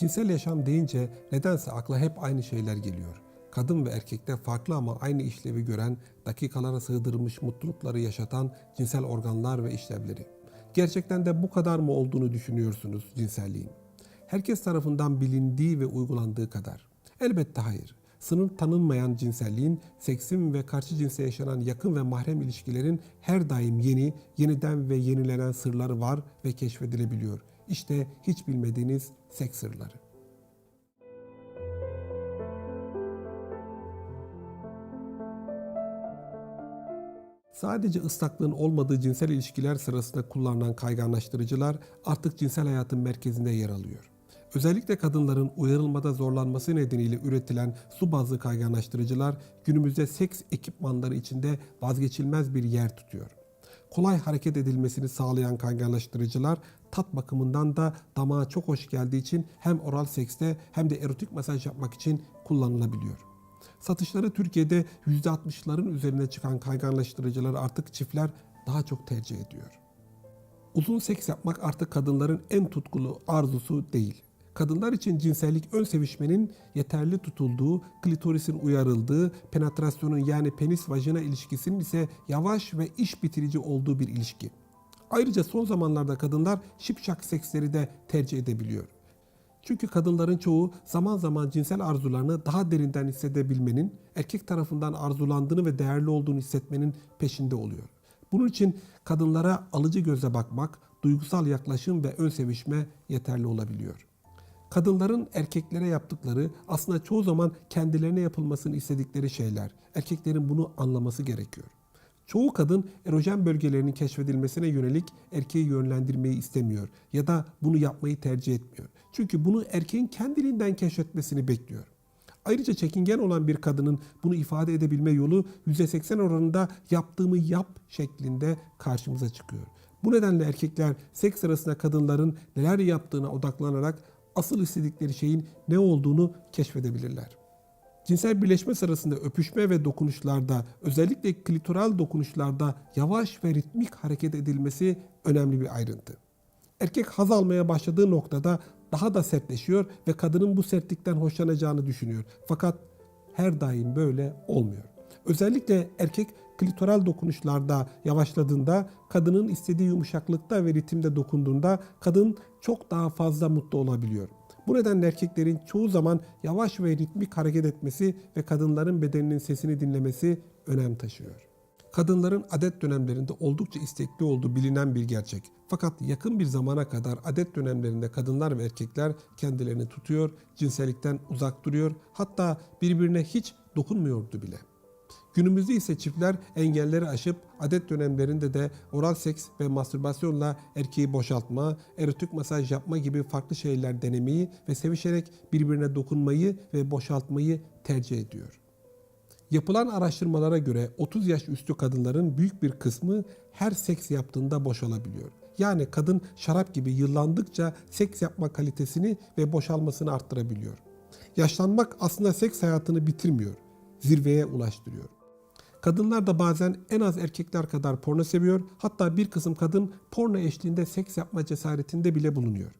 Cinsel yaşam deyince nedense akla hep aynı şeyler geliyor. Kadın ve erkekte farklı ama aynı işlevi gören, dakikalara sığdırılmış mutlulukları yaşatan cinsel organlar ve işlevleri. Gerçekten de bu kadar mı olduğunu düşünüyorsunuz cinselliğin? Herkes tarafından bilindiği ve uygulandığı kadar. Elbette hayır. Sınır tanınmayan cinselliğin, seksin ve karşı cinse yaşanan yakın ve mahrem ilişkilerin her daim yeni, yeniden ve yenilenen sırları var ve keşfedilebiliyor. İşte hiç bilmediğiniz seks sırları. Sadece ıslaklığın olmadığı cinsel ilişkiler sırasında kullanılan kayganlaştırıcılar artık cinsel hayatın merkezinde yer alıyor. Özellikle kadınların uyarılmada zorlanması nedeniyle üretilen su bazlı kayganlaştırıcılar günümüzde seks ekipmanları içinde vazgeçilmez bir yer tutuyor. Kolay hareket edilmesini sağlayan kayganlaştırıcılar tat bakımından da damağa çok hoş geldiği için hem oral sekste hem de erotik masaj yapmak için kullanılabiliyor. Satışları Türkiye'de %60'ların üzerine çıkan kayganlaştırıcıları artık çiftler daha çok tercih ediyor. Uzun seks yapmak artık kadınların en tutkulu arzusu değil. Kadınlar için cinsellik ön sevişmenin yeterli tutulduğu, klitorisin uyarıldığı, penetrasyonun yani penis vajina ilişkisinin ise yavaş ve iş bitirici olduğu bir ilişki. Ayrıca son zamanlarda kadınlar şipşak seksleri de tercih edebiliyor. Çünkü kadınların çoğu zaman zaman cinsel arzularını daha derinden hissedebilmenin, erkek tarafından arzulandığını ve değerli olduğunu hissetmenin peşinde oluyor. Bunun için kadınlara alıcı gözle bakmak, duygusal yaklaşım ve ön sevişme yeterli olabiliyor. Kadınların erkeklere yaptıkları aslında çoğu zaman kendilerine yapılmasını istedikleri şeyler. Erkeklerin bunu anlaması gerekiyor. Çoğu kadın erojen bölgelerinin keşfedilmesine yönelik erkeği yönlendirmeyi istemiyor ya da bunu yapmayı tercih etmiyor. Çünkü bunu erkeğin kendiliğinden keşfetmesini bekliyor. Ayrıca çekingen olan bir kadının bunu ifade edebilme yolu %80 oranında yaptığımı yap şeklinde karşımıza çıkıyor. Bu nedenle erkekler seks sırasında kadınların neler yaptığına odaklanarak asıl istedikleri şeyin ne olduğunu keşfedebilirler. Cinsel birleşme sırasında öpüşme ve dokunuşlarda, özellikle klitoral dokunuşlarda yavaş ve ritmik hareket edilmesi önemli bir ayrıntı. Erkek haz almaya başladığı noktada daha da sertleşiyor ve kadının bu sertlikten hoşlanacağını düşünüyor. Fakat her daim böyle olmuyor. Özellikle erkek klitoral dokunuşlarda yavaşladığında, kadının istediği yumuşaklıkta ve ritimde dokunduğunda kadın çok daha fazla mutlu olabiliyor. Bu nedenle erkeklerin çoğu zaman yavaş ve ritmik hareket etmesi ve kadınların bedeninin sesini dinlemesi önem taşıyor. Kadınların adet dönemlerinde oldukça istekli olduğu bilinen bir gerçek. Fakat yakın bir zamana kadar adet dönemlerinde kadınlar ve erkekler kendilerini tutuyor, cinsellikten uzak duruyor, hatta birbirine hiç dokunmuyordu bile. Günümüzde ise çiftler engelleri aşıp adet dönemlerinde de oral seks ve mastürbasyonla erkeği boşaltma, erotik masaj yapma gibi farklı şeyler denemeyi ve sevişerek birbirine dokunmayı ve boşaltmayı tercih ediyor. Yapılan araştırmalara göre 30 yaş üstü kadınların büyük bir kısmı her seks yaptığında boşalabiliyor. Yani kadın şarap gibi yıllandıkça seks yapma kalitesini ve boşalmasını arttırabiliyor. Yaşlanmak aslında seks hayatını bitirmiyor, zirveye ulaştırıyor. Kadınlar da bazen en az erkekler kadar porno seviyor. Hatta bir kısım kadın porno eşliğinde seks yapma cesaretinde bile bulunuyor.